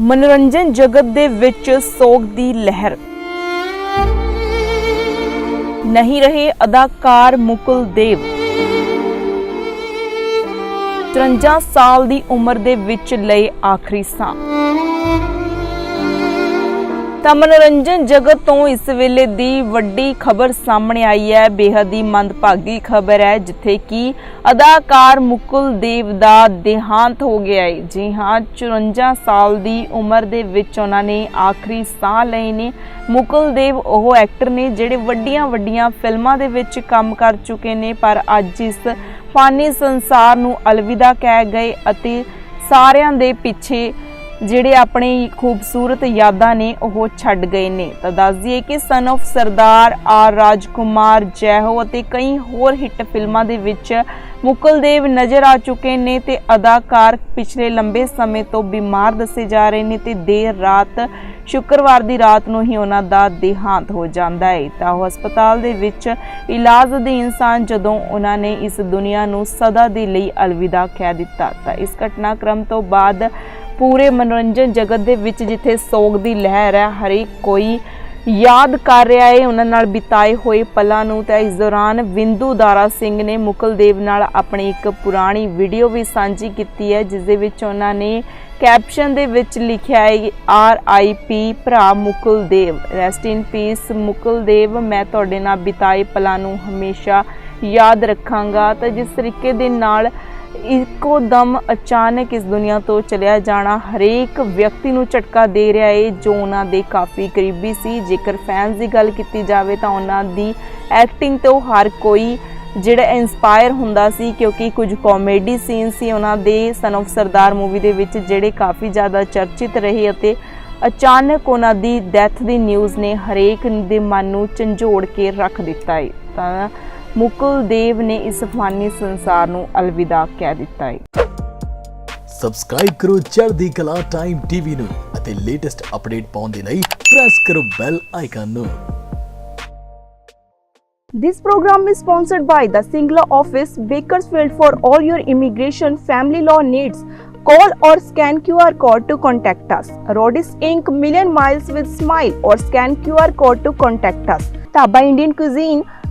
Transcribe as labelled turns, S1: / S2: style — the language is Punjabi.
S1: ਮਨੋਰੰਜਨ ਜਗਤ ਦੇ ਵਿੱਚ ਸੋਗ ਦੀ ਲਹਿਰ। ਨਹੀਂ ਰਹੇ ਅਦਾਕਾਰ ਮੁਕੁਲ ਦੇਵ। 53 ਸਾਲ ਦੀ ਉਮਰ ਦੇ ਵਿੱਚ ਲਏ ਆਖਰੀ ਸਾਹ। ਤਾਂ ਮਨੋਰੰਜਨ ਜਗਤ ਤੋਂ ਇਸ ਵੇਲੇ ਦੀ ਵੱਡੀ ਖਬਰ ਸਾਹਮਣੇ ਆਈ ਹੈ। ਬੇਹੱਦ ਹੀ ਮੰਦਭਾਗੀ ਖਬਰ ਹੈ, ਜਿੱਥੇ ਕਿ ਅਦਾਕਾਰ ਮੁਕੁਲ ਦੇਵ ਦਾ ਦੇਹਾਂਤ ਹੋ ਗਿਆ ਹੈ। ਜੀ ਹਾਂ 54 ਸਾਲ ਦੀ ਉਮਰ ਦੇ ਵਿੱਚ ਉਹਨਾਂ ਨੇ ਆਖਰੀ ਸਾਹ ਲਏ ਨੇ। ਮੁਕੁਲ ਦੇਵ ਉਹ ਐਕਟਰ ਨੇ ਜਿਹੜੇ ਵੱਡੀਆਂ ਵੱਡੀਆਂ ਫਿਲਮਾਂ ਦੇ ਵਿੱਚ ਕੰਮ ਕਰ ਚੁੱਕੇ ਨੇ, ਪਰ ਅੱਜ ਇਸ ਫਾਨੀ ਸੰਸਾਰ ਨੂੰ ਅਲਵਿਦਾ ਕਹਿ ਗਏ ਅਤੇ ਸਾਰਿਆਂ ਦੇ ਪਿੱਛੇ ਜਿਹੜੇ ਆਪਣੇ ਖੂਬਸੂਰਤ ਯਾਦਾਂ ਨੇ ਉਹ ਛੱਡ ਗਏ ਨੇ। ਤਾਂ ਦੱਸ ਦਈਏ ਕਿ son of Sardaar R Rajkumar Jai Ho ਅਤੇ ਕਈ ਹੋਰ ਹਿੱਟ ਫਿਲਮਾਂ ਦੇ ਵਿੱਚ ਮੁਕਲ ਦੇਵ ਨਜ਼ਰ ਆ ਚੁੱਕੇ ਨੇ ਤੇ ਅਦਾਕਾਰ ਪਿਛਲੇ ਲੰਬੇ ਸਮੇਂ ਤੋਂ ਬਿਮਾਰ ਦੱਸੇ ਜਾ ਰਹੇ ਨੇ ਤੇ ਦੇਰ ਰਾਤ, ਸ਼ੁੱਕਰਵਾਰ ਦੀ ਰਾਤ ਨੂੰ ਹੀ ਉਹਨਾਂ ਦਾ ਦੇਹਾਂਤ ਹੋ ਜਾਂਦਾ ਹੈ ਤਾਂ ਉਹ ਹਸਪਤਾਲ ਦੇ ਵਿੱਚ ਇਲਾਜ ਦੇ ਇਨਸਾਨ ਜਦੋਂ ਉਹਨਾਂ ਨੇ ਇਸ ਦੁਨੀਆ ਨੂੰ ਸਦਾ ਦੇ ਲਈ ਅਲਵਿਦਾ ਕਹਿ ਦਿੱਤਾ। ਤਾਂ ਇਸ ਘਟਨਾਕ੍ਰਮ ਤੋਂ ਬਾਅਦ ਪੂਰੇ ਮਨੋਰੰਜਨ ਜਗਤ ਦੇ ਵਿੱਚ ਜਿੱਥੇ ਸੋਗ ਦੀ ਲਹਿਰ ਹੈ, ਹਰੇਕ ਕੋਈ ਯਾਦ ਕਰ ਰਿਹਾ ਹੈ। ਉਹਨਾਂ ਨਾਲ ਬਿਤਾਏ ਹੋਏ ਪਲਾਂ ਨੂੰ ਤਾਂ ਇਸ ਦੌਰਾਨ ਵਿੰਦੂ ਦਾਰਾ ਸਿੰਘ ਨੇ ਮੁਕਲਦੇਵ ਨਾਲ ਆਪਣੀ ਇੱਕ ਪੁਰਾਣੀ ਵੀਡੀਓ ਵੀ ਸਾਂਝੀ ਕੀਤੀ ਹੈ, ਜਿਸ ਦੇ ਵਿੱਚ ਉਹਨਾਂ ਨੇ ਕੈਪਸ਼ਨ ਦੇ ਵਿੱਚ ਲਿਖਿਆ ਹੈ ਆਰ ਆਈ ਪੀ ਭਰਾ ਮੁਕਲਦੇਵ ਰੈਸਟ ਇਨ ਪੀਸ ਮੁਕਲਦੇਵ ਮੈਂ ਤੁਹਾਡੇ ਨਾਲ ਬਿਤਾਏ ਪਲਾਂ ਨੂੰ ਹਮੇਸ਼ਾ ਯਾਦ ਰੱਖਾਂਗਾ। ਤਾਂ ਜਿਸ ਤਰੀਕੇ ਦੇ ਨਾਲ ਇੱਕੋ ਦਮ ਅਚਾਨਕ ਇਸ ਦੁਨੀਆ ਤੋਂ ਚਲਿਆ ਜਾਣਾ, ਹਰੇਕ ਵਿਅਕਤੀ ਨੂੰ ਝਟਕਾ ਦੇ ਰਿਹਾ ਏ, ਜੋ ਉਹਨਾਂ ਦੇ ਕਾਫੀ ਕਰੀਬੀ ਸੀ। ਜੇਕਰ ਫੈਨਸ ਦੀ ਗੱਲ ਕੀਤੀ ਜਾਵੇ ਤਾਂ ਉਹਨਾਂ ਦੀ ਐਕਟਿੰਗ ਤੋਂ ਹਰ ਕੋਈ ਜਿਹੜਾ ਇਨਸਪਾਇਰ ਹੁੰਦਾ ਸੀ, ਕਿਉਂਕਿ ਕੁਝ ਕਾਮੇਡੀ ਸੀਨ ਸੀ ਉਹਨਾਂ ਦੇ ਸਨ of ਸਰਦਾਰ ਮੂਵੀ ਦੇ ਵਿੱਚ, ਜਿਹੜੇ ਕਾਫੀ ਜ਼ਿਆਦਾ ਚਰਚਿਤ ਰਹੇ ਅਤੇ ਅਚਾਨਕ ਉਹਨਾਂ ਦੀ ਡੈਥ ਦੀ ਨਿਊਜ਼ ਨੇ ਹਰੇਕ ਦੇ ਮਨ ਨੂੰ ਝੰਜੋੜ ਕੇ ਰੱਖ ਦਿੱਤਾ ਹੈ ਤਾਂ ਮੁਕੁਲ ਦੇਵ ਨੇ ਇਸ ਫਾਨੀ ਸੰਸਾਰ ਨੂੰ ਅਲਵਿਦਾ ਕਹਿ ਦਿੱਤਾ ਹੈ
S2: ਸਬਸਕ੍ਰਾਈਬ ਕਰੋ ਚੜ੍ਹਦੀ ਕਲਾ ਟਾਈਮ ਟੀਵੀ ਨੂੰ ਅਤੇ ਲੇਟੈਸਟ ਅਪਡੇਟ ਪਾਉਣ ਦੇ ਲਈ ਪ੍ਰੈਸ ਕਰੋ ਬੈਲ ਆਈਕਨ ਨੂੰ
S3: This program is sponsored by the Singla office, Bakersfield for all your immigration family law needs. Call or scan QR code to contact us. Rodis Inc. Million Miles with Smile or scan QR code to contact us. Taba Indian Cuisine,